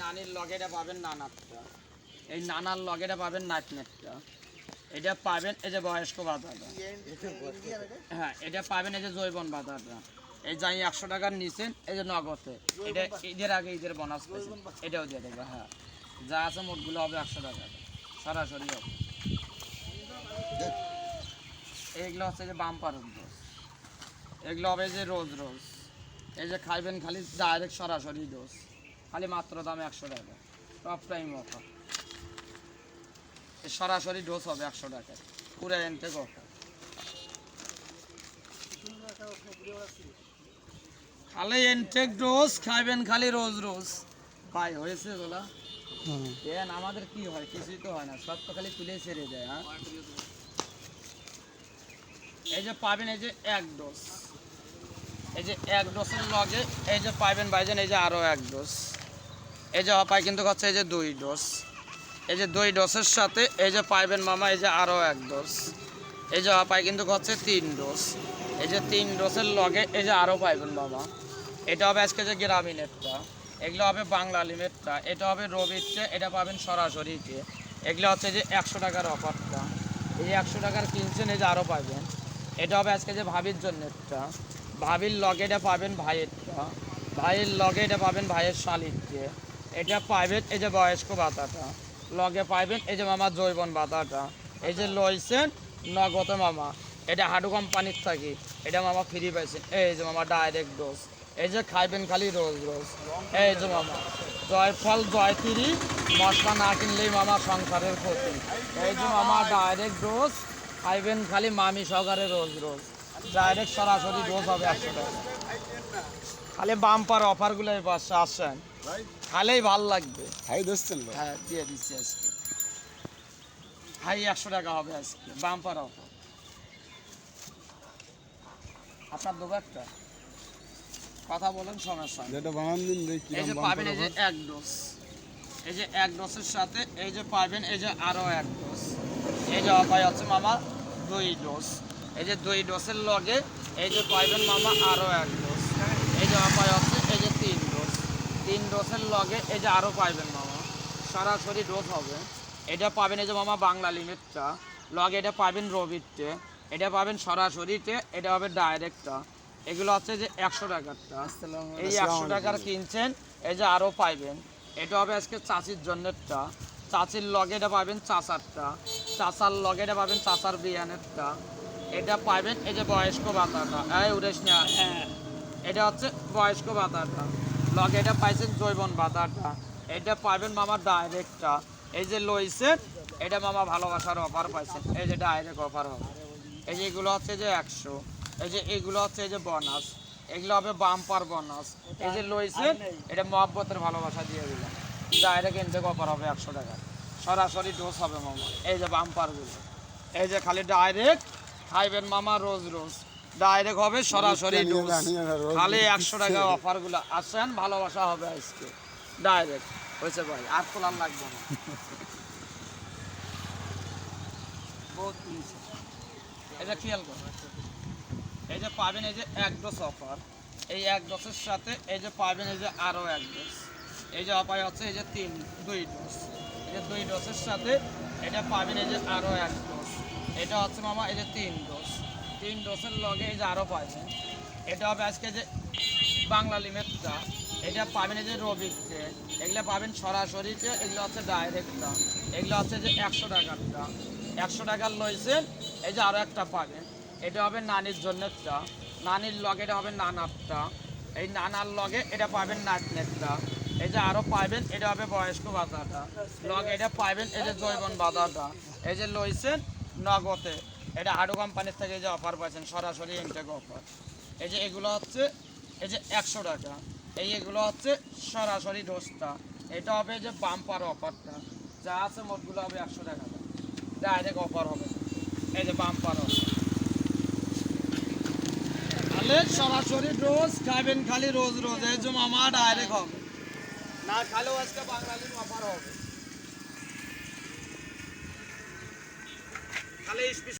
নানির লগেটা পাবেন নানারটা। এই নানার লগেটা পাবেন নাতনেরটা। এটা পাবেন এই যে বয়স্ক বাজারটা হ্যাঁ এটা পাবেন এই যে জৈবন বাজারটা এই যাই একশো টাকার নিচেন এই যে নগদে। এটা ঈদের আগে ঈদের বোনাস এটাও দিয়ে দেবে হ্যাঁ। যা আছে মোটগুলো হবে একশো টাকা। সরাসরি হবে। এইগুলো হচ্ছে যে বাম্পার এগুলো হবে যে রোজ রোজ। এই যে খাইবেন খালি ডাইরেক্ট সরাসরি ডোজ খালি মাত্র দাম একশো টাকা। টপ টাইম অফার সরাসরি ডোজ হবে একশো টাকা। পুরো এনটেক অফার খালি এনটেক ডোজ খাইবেন খালি রোজ রোজ। ভাই হয়েছে তোলা দেন আমাদের কি হয়? কিছুই তো হয় না। সব তো খালি তুলে ছেড়ে দেয় হ্যাঁ? এই যে পাবেন এই যে এক ডোজ এই যে এক ডোসের লগে এই যে পাইবেন বাইজেন এই যে আরও এক ডোজ এই যে পাই কিন্তু হচ্ছে এই যে দুই ডোজ এই যে দুই ডোসের সাথে এই যে পাইবেন মামা এই যে আরও এক ডোজ এই যে পাই কিন্তু হচ্ছে তিন ডোজ এই যে তিন ডোসের লগে এই যে আরও পাইবেন মামা এটা হবে আজকে যে গ্রামীণেরটা এগুলো হবে বাংলা লিমেটটা এটা হবে রবিরটা এটা পাবেন সরাসরিতে এগুলো হচ্ছে যে একশো টাকার অফারটা এই একশো টাকার কিনছেন এই যে আরও পাবেন এটা হবে আজকে যে ভাবির জন্যটা ভাবির লগে এটা পাবেন ভাইয়েরটা ভাইয়ের লগে এটা পাবেন ভাইয়ের শালিরকে এটা পাইবেন এই যে বয়স্ক বাতাটা। লগে পাইবেন এই যে মামা জৈবন বাতাটা। এই যে লইছেন নগত মামা। এটা হাডু কোম্পানির থাকি। এটা মামা ফ্রি পাইছেন এই যে মামা ডাইরেক্ট ডোজ এই যে খাইবেন খালি রোজ রোজ। এই যে মামা। জয়ফল জয়তিরি মশলা না কিনলেই মামা সংসারের ক্ষতি। এই যে মামা ডাইরেক্ট ডোজ খাইবেন খালি মামি সহকারে রোজ রোজ। ডাইরেক্ট সরাসরি ডোজ হবে একশো টাকা। খালি বাম্পার অফারগুলো এই পাশে খালেই ভালো লাগবে। হাই দোস্তেন হ্যাঁ দিয়ে দিচ্ছি আজকে। হাই একশো টাকা হবে আজকে বাম্পার অফার আপনার দোকানটা? কথা বলেন সমস্যা। যেটা বানান দিন দেখি এই যে পাবেন এই যে এক ডোজ এই যে এক ডোজের সাথে এই যে পাবেন এই যে আরও এক ডোজ এই যে অপায় আছে মামা দুই ডোজ এই যে দুই ডোসের লগে এই যে পাইবেন মামা আরও এক ডোজ এই যে অপায় আছে এই যে তিন ডোজ তিন ডোসের লগে এই যে আরও পাইবেন মামা। সরাসরি ডোজ হবে। এটা পাবেন এই যে মামা বাংলা লিমিটটা। লগে এটা পাবেন রবিরতে এটা পাবেন সরাসরিতে এটা হবে ডাইরেক্টটা। এগুলো হচ্ছে যে একশো টাকারটা। এই একশো টাকার কিনছেন এই যে আরও পাইবেন। এটা হবে আজকে চাচির জন্যেরটা। চাচির লগেটা পাবেন চাচারটা। চাচার লগেটা পাবেন চাচার বিয়ানেরটা। এটা পাইবেন এই যে বয়স্ক ভাতাটা এই উড়েস না হ্যাঁ এটা হচ্ছে বয়স্ক ভাতাটা লগে এটা পাইছেন জৈবন ভাতাটা এটা পাইবেন মামা ডাইরেক্টটা এই যে লইছেন এটা মামা ভালোবাসার অফার পাইছেন এই যে ডাইরেক্ট অফার হবে এই যে এগুলো হচ্ছে যে একশো এই যে এগুলো হচ্ছে এই যে বোনাস এগুলো হবে বাম্পার বনাস এই যে লইছেন এটা মহব্বতের ভালোবাসা দিয়ে দিলাম ডাইরেক্ট ইনটেক অফার হবে একশো টাকা সরাসরি ডোজ হবে মামা এই যে বাম্পারগুলো এই যে খালি ডাইরেক্ট খাইবেন মামা রোজ রোজ। ডাইরেক্ট হবে সরাসরি ডোজ খালি একশো টাকা অফারগুলো আসেন ভালোবাসা হবে আজকে। ডাইরেক্ট হয়েছে ভাই আর তোলার লাগবে না। বহুত এটা খেয়াল করো। এই যে পাবেন এই যে এক ডোজ অফার এই এক ডোজের সাথে এই যে পাবেন এই যে আরও এক ডোজ এই যে অপায় হচ্ছে এই যে তিন দুই ডোজ এই যে দুই ডোজের সাথে এটা পাবেন এই যে আরও এক ডোজ এটা হচ্ছে মামা, এই যে তিন ডোজ। তিন ডোজের লগে এই যে আরও পাবেন এটা হবে আজকে যে বাংলা লিমিটটা। এটা পাবেন এই যে রবিতে। এগুলো পাবেন সরাসরিতে, এগুলো হচ্ছে ডাইরেক্টটা। এগুলো হচ্ছে যে একশো টাকারটা। একশো টাকার লইছেন, এই যে আরও একটা পাবেন। এটা হবে নানির জন্যটা নানির লগে এটা হবে নানারটা। এই নানার লগে এটা পাবেন নাতনেরটা। এই যে আরও পাবেন এটা হবে বয়স্ক বাজারটা। লগে এটা পাবেন এই যে জৈবন বাজারটা। এই যে লইছেন নগদে। এটা হাডু কোম্পানির থেকে যে অফার পাচ্ছেন সরাসরি ইনটেক অফার এই যে এগুলো হচ্ছে, এই যে একশো টাকা। এই এগুলো হচ্ছে সরাসরি ডোজটা এটা হবে যে বাম্পার অফারটা যা আছে মোটগুলো হবে একশো টাকা। ডাইরেক্ট অফার হবে। এই যে বাম্পার অফার তাহলে সরাসরি ডোজ খাবেন খালি রোজ রোজ। এই যে মামা ডাইরেক্ট হবে। না খালেও আজকে বাঙালির অফার হবে। খালি